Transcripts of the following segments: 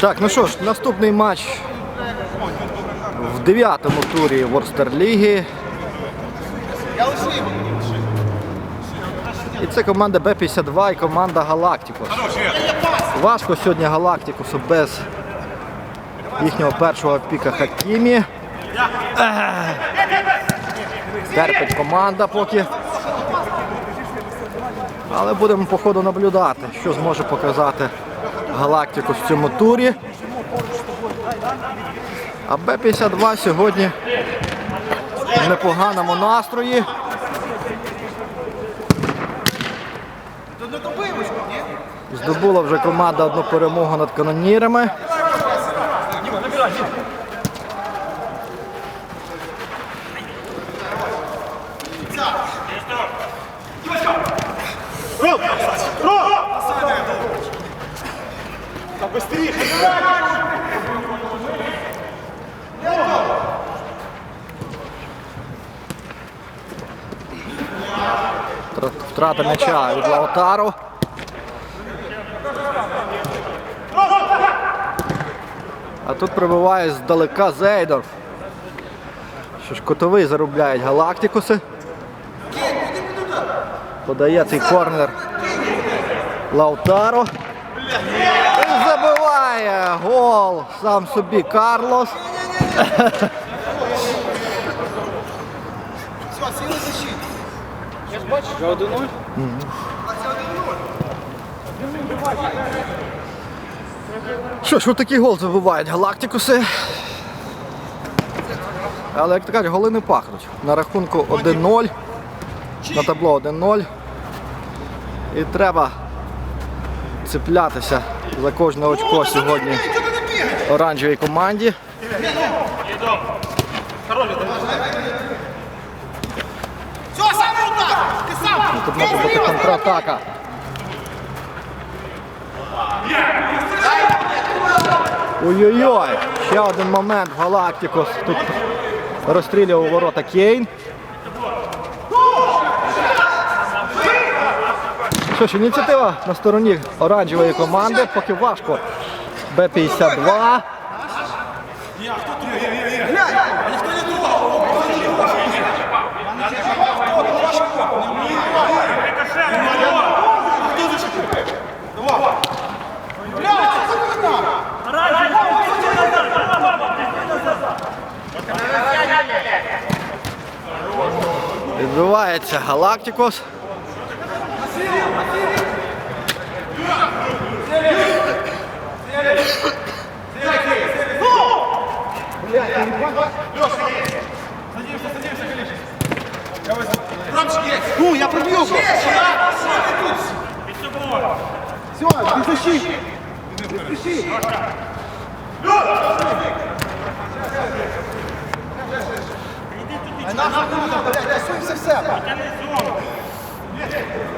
Так, ну що ж, наступний матч в дев'ятому турі Ворстер Ліги. І це команда Б-52 і команда Галактикус. Важко сьогодні Галактикусу без їхнього першого піка Хакімі. Терпить команда поки. Але будемо по ходу наблюдати, що зможе показати Галактикус в цьому турі. А Б-52 сьогодні в непоганому настрої. Здобула вже команда одну перемогу над канонірами. Втрата м'яча від Лаутару. А тут прибуває здалека Зейдорф. Що ж котовий заробляють галактикуси. Подає цей корнер Лаутаро. І забиває гол сам собі Карлос. Що ж, такий гол забивають галактикуси. Але, як то кажуть, голи не пахнуть. На рахунку 1-0. На табло 1-0. І треба цеплятися за кожне очко сьогодні оранжевій команді. Все, сам удар! Тут може бути контратака. Ой-ой-ой! Ще один момент Галактикус. Тут розстрілював ворота Кейн. Що ж, ініціатива на стороні оранжевої команди, поки важко. Б-52. Відбивається Галактикос. Ну, я пробью! Все, без защиты! Без защиты!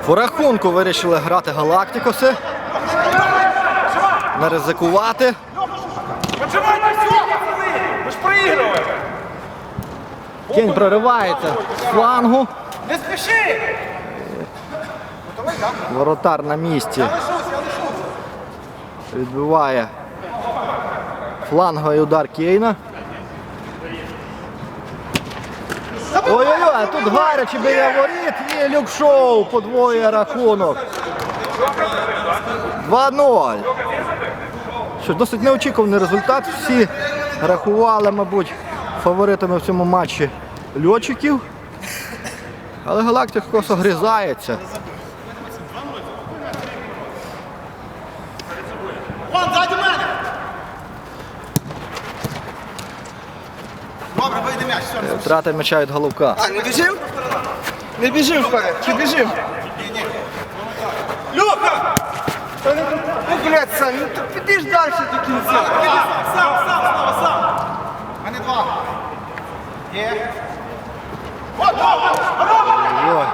По рахунку вирішили грати Галактикуси. Не ризикувати. Почему все, пацаны? Мы ж проигрываем! Кінь проривається з флангу. Не спеши! Воротар на місці. Відбиває фланговий удар Кейна. Тут гаряче біля воріт і люкшоу подвоє рахунок. 2-0. Що досить неочікуваний результат. Всі рахували, мабуть, фаворитами в цьому матчі льотчиків. Але Галактик просто гризається. Добре, вийде м'яч. Втрата м'яча від Головка. А, не біжим? Не біжим вперед, чи біжим? Люха! Ну, блядь, Сань, ну ти піди ж далі до кінця. Сам, сам, сам, сам, сам. У мене два. Є. Ой.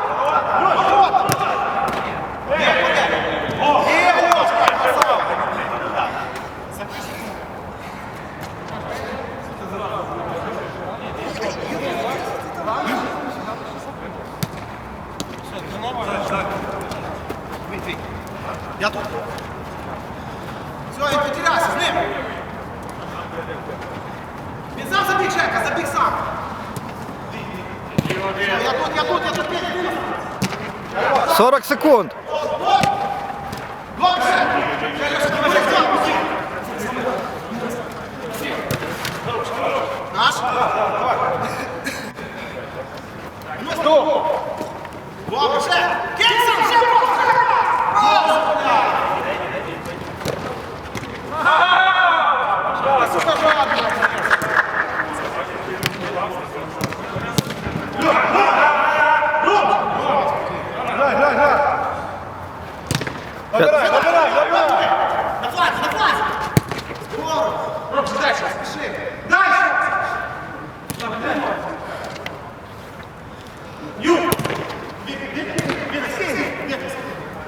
Я тут. Все, він потерявся з ним. Він сам забіг, Жека, забіг сам. Все, Я тут, я тут, я тут. Петя. 40 секунд. На фланзі, на фланзі! Здорово! Робиш дальше, спіши! Дальше! Ю! Він, він, він, він, він,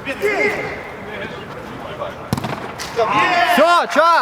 він, він. Все, час!